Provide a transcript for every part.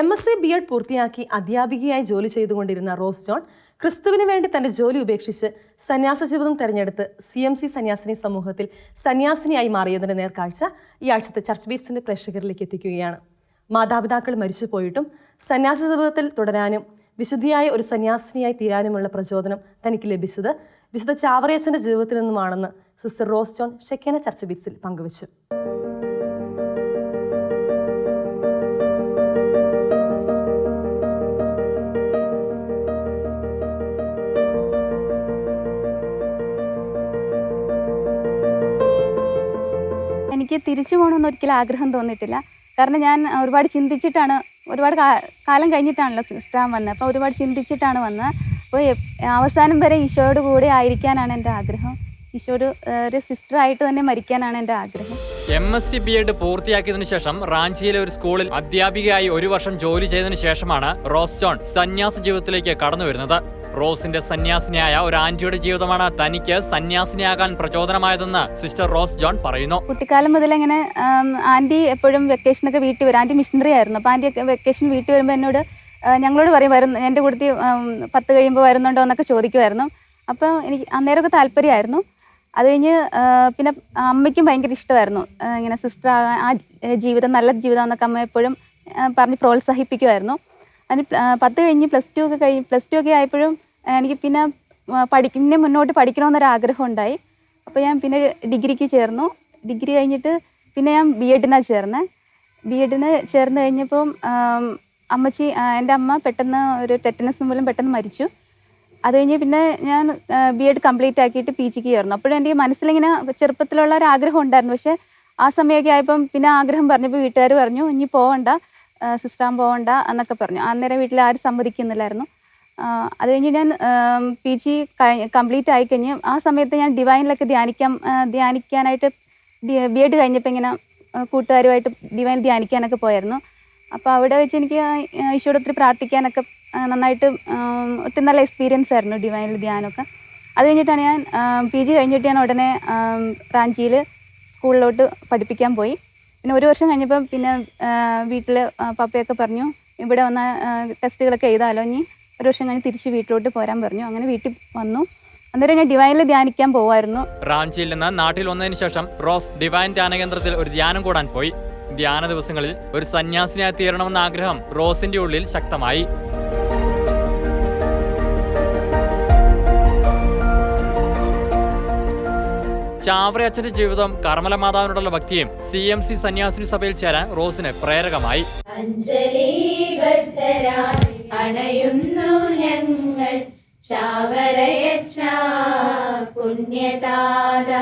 M S C B Ed പൂർത്തിയാക്കി അധ്യാപികയായി ജോലി ചെയ്തുകൊണ്ടിരുന്ന റോസ് ജോൺ ക്രിസ്തുവിന് വേണ്ടി തന്റെ ജോലി ഉപേക്ഷിച്ച് സന്യാസ ജീവിതം തെരഞ്ഞെടുത്ത് സി എം സി സന്യാസിനി സമൂഹത്തിൽ സന്യാസിനിയായി മാറിയതിന്റെ നേർക്കാഴ്ച ഈ ആഴ്ചത്തെ ചർച്ച് ബീറ്റ്സിന്റെ പ്രേക്ഷകരിലേക്ക് എത്തിക്കുകയാണ്. മാതാപിതാക്കൾ മരിച്ചു പോയിട്ടും സന്യാസ ജീവിതത്തിൽ തുടരാനും വിശുദ്ധിയായ ഒരു സന്യാസിനിയായി തീരാനുമുള്ള പ്രചോദനം തനിക്ക് ലഭിച്ചത് വിശുദ്ധ ചാവറയച്ചന്റെ ജീവിതത്തിൽ നിന്നുമാണെന്ന് sister Rose John Shekinah church ബീറ്റ്സിൽ പങ്കുവച്ചു. തിരിച്ചു പോകണമെന്ന് ഒരിക്കലും ആഗ്രഹം തോന്നിയിട്ടില്ല. കാരണം ഞാൻ ഒരുപാട് ചിന്തിച്ചിട്ടാണ് ഒരുപാട് കാലം കഴിഞ്ഞിട്ടാണല്ലോ സിസ്റ്റാൻ വന്നത്. അപ്പോൾ ഒരുപാട് ചിന്തിച്ചിട്ടാണ് വന്നത്. അപ്പോൾ അവസാനം വരെ ഈശോയോട് കൂടെ ആയിരിക്കാനാണ് എന്റെ ആഗ്രഹം. ഈശോയോട് ഒരു സിസ്റ്ററായിട്ട് തന്നെ മരിക്കാനാണ് എന്റെ ആഗ്രഹം. M S C B Ed പൂർത്തിയാക്കിയതിനു ശേഷം റാഞ്ചിയിലെ ഒരു സ്കൂളിൽ അധ്യാപികയായി ഒരു വർഷം ജോലി ചെയ്തതിനു ശേഷമാണ് റോസ് ജോൺ സന്യാസ ജീവിതത്തിലേക്ക് കടന്നു വരുന്നത് റോസിന്റെ സന്യാസിനിയായ ഒരു ആന്റിയുടെ ജീവിതമാണ് തനിക്ക് സന്യാസിനിയാകാൻ പ്രചോദനമായതെന്ന് സിസ്റ്റർ റോസ് ജോൺ പറയുന്നു. കുട്ടിക്കാലം മുതൽ ഇങ്ങനെ ആന്റി എപ്പോഴും വെക്കേഷനൊക്കെ വീട്ടിൽ വരും. ആന്റി മിഷണറി ആയിരുന്നു. അപ്പോൾ ആന്റി വെക്കേഷൻ വീട്ടിൽ വരുമ്പോൾ എന്നോട് ഞങ്ങളോട് പറയും വരുന്നു എന്റെ കൂട്ടത്തിൽ ആം, പത്ത് കഴിയുമ്പോൾ വരുന്നുണ്ടോ? എന്നൊക്കെ ചോദിക്കുമായിരുന്നു. അപ്പോൾ എനിക്ക് അന്നേരമൊക്കെ താല്പര്യമായിരുന്നു. അത് കഴിഞ്ഞ് പിന്നെ അമ്മയ്ക്കും ഭയങ്കര ഇഷ്ടമായിരുന്നു. ഇങ്ങനെ സിസ്റ്റർ ആ ജീവിതം നല്ല ജീവിതം എന്നൊക്കെ അമ്മ എപ്പോഴും പറഞ്ഞ് പ്രോത്സാഹിപ്പിക്കുമായിരുന്നു. അതിന് പത്ത് കഴിഞ്ഞ് പ്ലസ് ടു ഒക്കെ കഴിഞ്ഞ് പ്ലസ് ടു ഒക്കെ ആയപ്പോഴും എനിക്ക് പിന്നെ പഠി പിന്നെ മുന്നോട്ട് പഠിക്കണമെന്നൊരു ആഗ്രഹം ഉണ്ടായി അപ്പോൾ ഞാൻ പിന്നെ ഡിഗ്രിക്ക് ചേർന്നു. ഡിഗ്രി കഴിഞ്ഞിട്ട് പിന്നെ ഞാൻ ബി എഡിനാണ് ചേർന്നത് ബി എഡിന് ചേർന്ന് കഴിഞ്ഞപ്പോൾ അമ്മച്ചി എന്റെ അമ്മ പെട്ടെന്ന് ഒരു ടെറ്റനസ് മൂലം പെട്ടെന്ന് മരിച്ചു. അത് കഴിഞ്ഞ് പിന്നെ ഞാൻ ബി എഡ് കംപ്ലീറ്റ് ആക്കിയിട്ട് പി ജിക്ക് ചേർന്നു. അപ്പോഴും എന്റെ മനസ്സിലിങ്ങനെ ചെറുപ്പത്തിലുള്ള ഒരു ആഗ്രഹം ഉണ്ടായിരുന്നു പക്ഷേ ആ സമയമൊക്കെ ആയപ്പം പിന്നെ ആഗ്രഹം പറഞ്ഞപ്പോൾ വീട്ടുകാർ പറഞ്ഞു ഇനി പോവണ്ട സിസ്റ്ററാൻ പോകണ്ട എന്നൊക്കെ പറഞ്ഞു. അന്നേരം വീട്ടിൽ ആരും സമ്മതിക്കുന്നില്ലായിരുന്നു. അത് കഴിഞ്ഞ് ഞാൻ പി ജി കംപ്ലീറ്റ് ആയിക്കഴിഞ്ഞ് ആ സമയത്ത് ഞാൻ ഡിവൈനിലൊക്കെ ധ്യാനിക്കാൻ ധ്യാനിക്കാനായിട്ട് ബി എഡ് കഴിഞ്ഞപ്പോൾ ഇങ്ങനെ കൂട്ടുകാരുമായിട്ട് ഡിവൈൻ ധ്യാനിക്കാനൊക്കെ പോയായിരുന്നു. അപ്പോൾ അവിടെ വെച്ച് എനിക്ക് ഈശോയുടെ ഒത്തിരി പ്രാർത്ഥിക്കാനൊക്കെ നന്നായിട്ട് ഒത്തിരി നല്ല എക്സ്പീരിയൻസ് ആയിരുന്നു ഡിവൈനിൽ ധ്യാനമൊക്കെ. അത് കഴിഞ്ഞിട്ടാണ് ഞാൻ പി ജി കഴിഞ്ഞിട്ട് ഞാൻ ഉടനെ റാഞ്ചിയിൽ സ്കൂളിലോട്ട് പഠിപ്പിക്കാൻ പോയി. പിന്നെ ഒരു വർഷം കഴിഞ്ഞപ്പം പിന്നെ വീട്ടിൽ പപ്പയൊക്കെ പറഞ്ഞു ഇവിടെ വന്ന ടെസ്റ്റുകളൊക്കെ എഴുതാമല്ലോ ഇനി? ഒരു വർഷം കഴിഞ്ഞ് തിരിച്ച് വീട്ടിലോട്ട് പോരാൻ പറഞ്ഞു. അങ്ങനെ വീട്ടിൽ വന്നു. അന്നേരം ഞാൻ ഡിവൈനിൽ ധ്യാനിക്കാൻ പോവായിരുന്നു. റാഞ്ചിയിൽ നിന്ന് നാട്ടിൽ വന്നതിന് ശേഷം റോസ് ഡിവൈൻ ധ്യാന കേന്ദ്രത്തിൽ ഒരു ധ്യാനം കൂടാൻ പോയി. ധ്യാന ദിവസങ്ങളിൽ ഒരു സന്യാസിനിയായി തീരണമെന്ന ആഗ്രഹം റോസിന്റെ ഉള്ളിൽ ശക്തമായി. ചാവറയച്ചന്റെ ജീവിതം കർമ്മല മാതാവിനോടുള്ള ഭക്തിയും സി എം സി സന്യാസിനി സഭയിൽ ചേരാൻ റോസിന് പ്രേരകമായി. അഞ്ജലിബദ്ധരായി അണയുന്നു ഞങ്ങൾ. ചാവറയച്ച പുണ്യദാത.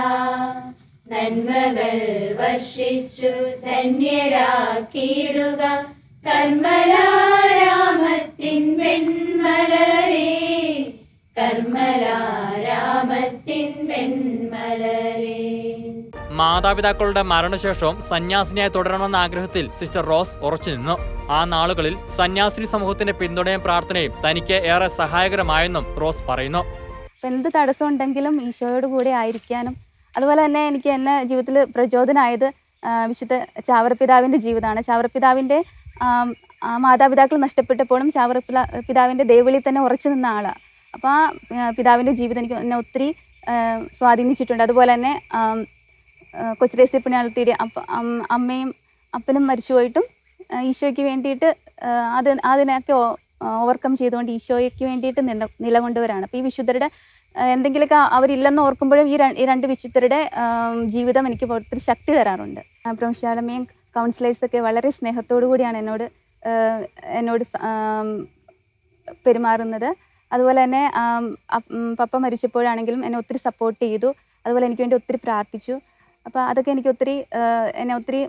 നന്മകൾ വർഷിച്ചു ധന്യരാക്കിയിടുക. കർമ്മലാരാമത്തിൻ വെൺമലരേ. കർമ്മലാരാമത്തിൻ വെൺമലരേ. മാതാപിതാക്കളുടെ മരണശേഷവും സന്യാസിനിയായി തുടരണമെന്ന ആഗ്രഹത്തിൽ സിസ്റ്റർ റോസ് ഉറച്ചുനിന്നു ആ നാളുകളിൽ സന്യാസിനി സമൂഹത്തിന്റെ പിന്തുണയും പ്രാർത്ഥനയും തനിക്ക് ഏറെ സഹായകരമായെന്നും റോസ് പറയുന്നു. എന്ത് തടസ്സം ഉണ്ടെങ്കിലും ഈശോയോട് കൂടെ ആയിരിക്കാനും അതുപോലെ തന്നെ എനിക്ക് എന്നെ ജീവിതത്തിൽ പ്രചോദനമായത് വിശുദ്ധ ചാവറപിതാവിന്റെ ജീവിതമാണ്. ചാവറപിതാവിന്റെ ആ മാതാപിതാക്കൾ നഷ്ടപ്പെട്ടപ്പോഴും ചാവറപ്പിതാ പിതാവിന്റെ ദേവിളിയിൽ തന്നെ ഉറച്ചു നിന്ന ആളാണ് അപ്പോൾ ആ പിതാവിന്റെ ജീവിതം എനിക്ക് എന്നെ ഒത്തിരി സ്വാധീനിച്ചിട്ടുണ്ട്. അതുപോലെ തന്നെ ആം, ആ, കൊച്ചുരേസ്യ പുണ്യാളത്തിയുടെ അപ്പ അമ്മയും അപ്പനും മരിച്ചുപോയിട്ടും ഈശോയ്ക്ക് വേണ്ടിയിട്ട് അത് അതിനൊക്കെ ഓവർകം ചെയ്തുകൊണ്ട് ഈശോയ്ക്ക് വേണ്ടിയിട്ട് നില നിലകൊണ്ടവരാണ്. അപ്പോൾ ഈ വിശുദ്ധരുടെ എന്തെങ്കിലുമൊക്കെ അവരില്ലെന്ന് ഓർക്കുമ്പോഴും ഈ ഈ രണ്ട് വിശുദ്ധരുടെ ജീവിതം എനിക്ക് ഒത്തിരി ശക്തി തരാറുണ്ട്. പ്രൊഫഷാലമയും കൗൺസിലേഴ്സൊക്കെ വളരെ സ്നേഹത്തോടു കൂടിയാണ് എന്നോട് എന്നോട് പെരുമാറുന്നത്. അതുപോലെ തന്നെ പപ്പ മരിച്ചപ്പോഴാണെങ്കിലും എന്നെ ഒത്തിരി സപ്പോർട്ട് ചെയ്തു. അതുപോലെ എനിക്ക് വേണ്ടി ഒത്തിരി പ്രാർത്ഥിച്ചു. അപ്പോൾ അതൊക്കെ എനിക്ക് ഒത്തിരി എന്നെ ഒത്തിരി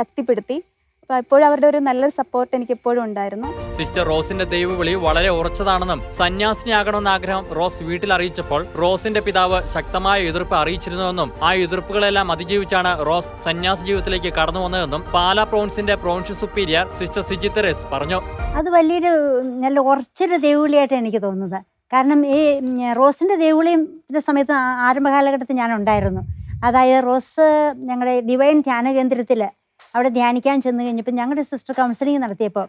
ശക്തിപ്പെടുത്തി. അപ്പോൾ എപ്പോഴും അവരുടെ ഒരു നല്ലൊരു സപ്പോർട്ട് എനിക്ക് എപ്പോഴും ഉണ്ടായിരുന്നു. സിസ്റ്റർ റോസിന്റെ ദൈവവിളി വളരെ ഉറച്ചതാണെന്നും സന്യാസിനിയാകണമെന്ന ആഗ്രഹം റോസ് വീട്ടിൽ അറിയിച്ചപ്പോൾ റോസിന്റെ പിതാവ് ശക്തമായ എതിർപ്പ് അറിയിച്ചിരുന്നുവെന്നും ആ എതിർപ്പുകളെല്ലാം അതിജീവിച്ചാണ് റോസ് സന്യാസി ജീവിതത്തിലേക്ക് കടന്നു വന്നതെന്നും Pala പ്രോൺസിന്റെ provincial superior sister Siji Therese പറഞ്ഞു. അത് വലിയൊരു നല്ല ഉറച്ചൊരു ദേവുളിയായിട്ട് എനിക്ക് തോന്നുന്നത്. കാരണം ഈ റോസിന്റെ ദൈവവിളിയും സമയത്ത് ആരംഭകാലഘട്ടത്തിൽ ആരംഭ കാലഘട്ടത്തിൽ ഞാൻ ഉണ്ടായിരുന്നു അതായത് റോസ് ഞങ്ങളുടെ ഡിവൈൻ ധ്യാന കേന്ദ്രത്തിൽ അവിടെ ധ്യാനിക്കാൻ ചെന്ന് കഴിഞ്ഞപ്പോൾ ഞങ്ങളുടെ സിസ്റ്റർ കൗൺസിലിംഗ് നടത്തിയപ്പോൾ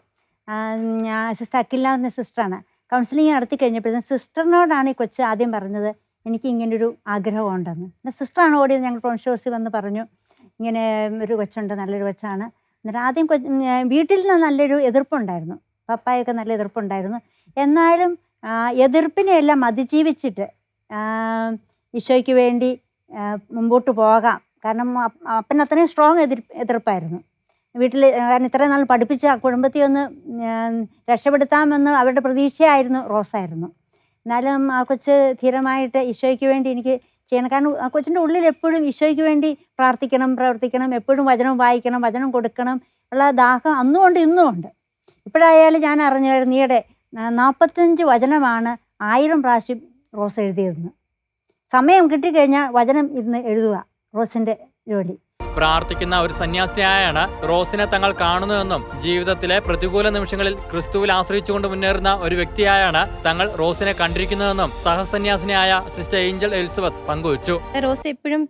ഞാൻ സിസ്റ്റർ അക്കില്ല എന്ന സിസ്റ്ററാണ്. കൗൺസിലിംഗ് നടത്തി കഴിഞ്ഞപ്പോഴത്തേക്കും സിസ്റ്ററിനോടാണ് ഈ കൊച്ച് ആദ്യം പറഞ്ഞത് എനിക്ക് ഇങ്ങനെ ഇങ്ങനൊരു ആഗ്രഹമുണ്ടെന്ന്. പിന്നെ സിസ്റ്ററാണ് ഓടിയത് ഞങ്ങൾ പ്രൊഫഷോഴ്സിൽ വന്ന് പറഞ്ഞു ഇങ്ങനെ ഒരു കൊച്ചുണ്ട് നല്ലൊരു കൊച്ചാണ്. എന്നിട്ട് ആദ്യം വീട്ടിൽ നിന്ന് നല്ലൊരു എതിർപ്പുണ്ടായിരുന്നു. പപ്പായൊക്കെ നല്ല എതിർപ്പുണ്ടായിരുന്നു. എന്നാലും എതിർപ്പിനെയെല്ലാം അതിജീവിച്ചിട്ട് ഈശോയ്ക്ക് വേണ്ടി മുമ്പോട്ട് പോകാം. കാരണം അപ്പൻ അത്രയും സ്ട്രോങ് എതിർ എതിർപ്പായിരുന്നു. വീട്ടിൽ കാരണം ഇത്രയും നാൾ പഠിപ്പിച്ച് ആ കുടുംബത്തെ ഒന്ന് രക്ഷപ്പെടുത്താമെന്ന് അവരുടെ പ്രതീക്ഷയായിരുന്നു റോസായിരുന്നു. എന്നാലും ആ കൊച്ച് ധീരമായിട്ട് ഈശോയ്ക്ക് വേണ്ടി എനിക്ക് ചെയ്യണം. കാരണം ആ കൊച്ചിന്റെ ഉള്ളിൽ എപ്പോഴും ഈശോയ്ക്ക് വേണ്ടി പ്രാർത്ഥിക്കണം പ്രവർത്തിക്കണം എപ്പോഴും വചനം വായിക്കണം വചനം കൊടുക്കണം ഉള്ള ദാഹം അന്നും ഉണ്ട് ഇന്നും ഉണ്ട്. ഇപ്പോഴായാലും ഞാൻ അറിഞ്ഞായിരുന്നു ഈയിടെ നാൽപ്പത്തഞ്ച് വചനമാണ് ആയിരം പ്രാവശ്യം റോസ് എഴുതിയതെന്ന്. സമയം കിട്ടിക്കഴിഞ്ഞാൽ വചനം ഇരുന്ന് എഴുതുക റോസിന്റെ ജോലി. പ്രാർത്ഥിക്കുന്ന ഒരു സന്യാസിനിയായാണ് റോസിനെ തങ്ങൾ കാണുന്നതെന്നും ജീവിതത്തിലെ പ്രതികൂല നിമിഷങ്ങളിൽ ക്രിസ്തുവിൽ ആശ്രയിച്ചുകൊണ്ട് മുന്നേറുന്ന ഒരു വ്യക്തിയായാണ് തങ്ങൾ റോസിനെ കണ്ടിരിക്കുന്നതെന്നും സഹസന്യാസിനിയായ സിസ്റ്റർ ഏഞ്ചൽ എലിസബത്ത് പങ്കുവച്ചു. റോസ് എപ്പോഴും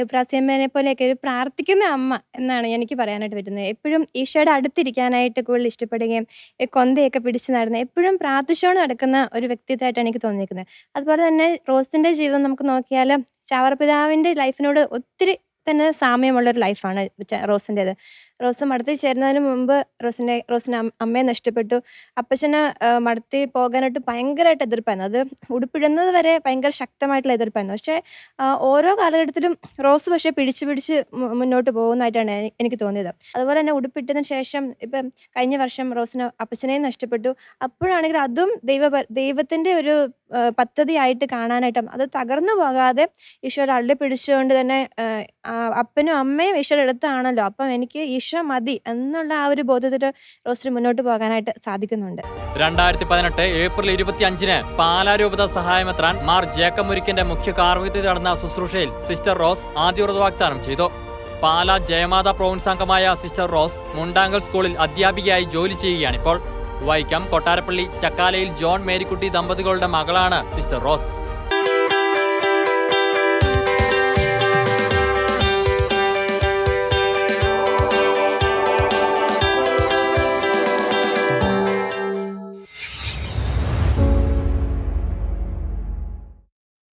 എബ്രാസിയമ്മനെ പോലെയൊക്കെ ഒരു പ്രാർത്ഥിക്കുന്ന അമ്മ എന്നാണ് എനിക്ക് പറയാനായിട്ട് പറ്റുന്നത്. എപ്പോഴും ഈശോയുടെ അടുത്തിരിക്കാനായിട്ട് കൂടുതൽ ഇഷ്ടപ്പെടുകയും ഈ കൊന്തയൊക്കെ പിടിച്ചു നടന്ന് എപ്പോഴും പ്രാർത്ഥിച്ചുകൊണ്ട് നടക്കുന്ന ഒരു വ്യക്തിത്വമായിട്ടാണ് എനിക്ക് തോന്നിയിരിക്കുന്നത്. അതുപോലെ തന്നെ റോസിന്റെ ജീവിതം നമുക്ക് നോക്കിയാൽ ചാവറപിതാവിന്റെ ലൈഫിനോട് ഒത്തിരി തന്നെ സാമ്യമുള്ള ഒരു ലൈഫാണ് റോസിന്റെത് റോസ് മടത്തിൽ ചേരുന്നതിന് മുമ്പ് റോസിനെ റോസിന് അമ്മയെ നഷ്ടപ്പെട്ടു. അപ്പച്ചന് മടത്തിൽ പോകാനായിട്ട് ഭയങ്കരമായിട്ട് എതിർപ്പായിരുന്നു. അത് ഉടുപ്പിടുന്നത് വരെ ഭയങ്കര ശക്തമായിട്ടുള്ള എതിർപ്പായിരുന്നു. പക്ഷേ ഓരോ കാലഘട്ടത്തിലും റോസ് പക്ഷേ പിടിച്ച് പിടിച്ച് മുന്നോട്ട് പോകുന്നതായിട്ടാണ് എനിക്ക് തോന്നിയത്. അതുപോലെ തന്നെ ഉടുപ്പിട്ടതിന് ശേഷം ഇപ്പം കഴിഞ്ഞ വർഷം റോസിന് അപ്പച്ചനെയും നഷ്ടപ്പെട്ടു. അപ്പോഴാണെങ്കിൽ അതും ദൈവ ദൈവത്തിന്റെ ഒരു പദ്ധതി പദ്ധതിയായിട്ട് കാണാനായിട്ടും അത് തകർന്നു പോകാതെ ഈശോ അള്ളി പിടിച്ചുകൊണ്ട് തന്നെ അപ്പനും അമ്മയും ഈശോയുടെ അടുത്താണല്ലോ. അപ്പം എനിക്ക് ഈശോ മതി എന്നുള്ള ആ ഒരു ബോധത്തിൽ റോസിന് മുന്നോട്ട് പോകാനായിട്ട് സാധിക്കുന്നുണ്ട്. രണ്ടായിരത്തി പതിനെട്ട് ഏപ്രിൽ ഇരുപത്തി അഞ്ചിന് പാലാരൂപത സഹായമെത്രാൻ മാർ ജേക്കബ് മുരിക്കന്റെ മുഖ്യ കാർമ്മികത്തിൽ നടന്ന ശുശ്രൂഷയിൽ സിസ്റ്റർ റോസ് ആദ്യ വാഗ്ദാനം ചെയ്തു. പാല ജയമാത പ്രോവിൻസ് അംഗമായ സിസ്റ്റർ റോസ് മുണ്ടാങ്കൽ സ്കൂളിൽ അധ്യാപികയായി ജോലി ചെയ്യുകയാണിപ്പോൾ. വൈക്കം കൊട്ടാരപ്പള്ളി ചക്കാലയിൽ ജോൺ മേരിക്കുട്ടി ദമ്പതികളുടെ മകളാണ് സിസ്റ്റർ റോസ്.